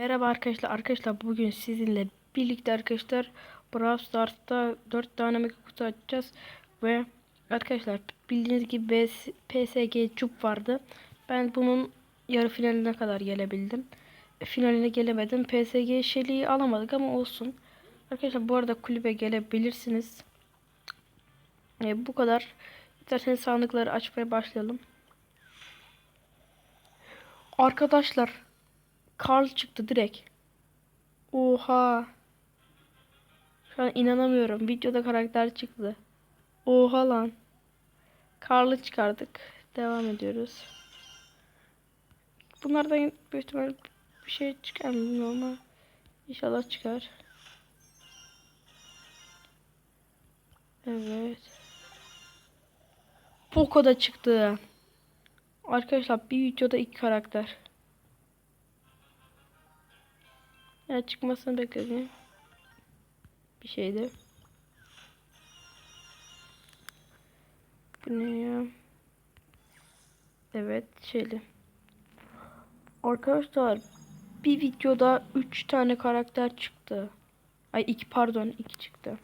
Merhaba arkadaşlar. Arkadaşlar bugün sizinle birlikte arkadaşlar Brawl Stars'ta 4 tane mega kutu açacağız ve arkadaşlar bildiğiniz gibi PSG Cup vardı. Ben bunun yarı finaline kadar gelebildim. Finaline gelemedim. PSG Shelly'yi alamadık ama olsun. Arkadaşlar bu arada kulübe gelebilirsiniz. E, bu kadar. İsterseniz sandıkları açmaya başlayalım. Arkadaşlar Karl çıktı direkt. Oha. Şu an inanamıyorum. Videoda karakter çıktı. Oha lan. Karl'ı çıkardık. Devam ediyoruz. Bunlardan büyük ihtimal bir şey çıkar mı ama inşallah çıkar. Evet. Poco da çıktı. Arkadaşlar bir videoda iki karakter. Ya çıkmasını bekledim. Bir şeydi. Bu ne ya? Evet şeyli. Arkadaşlar bir videoda 3 tane karakter çıktı. Ay iki pardon iki çıktı.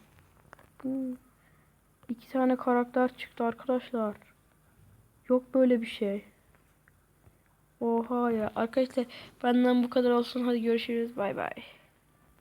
İki tane karakter çıktı arkadaşlar. Yok böyle bir şey. Oha ya. Arkadaşlar benden bu kadar olsun. Hadi görüşürüz. Bay bay.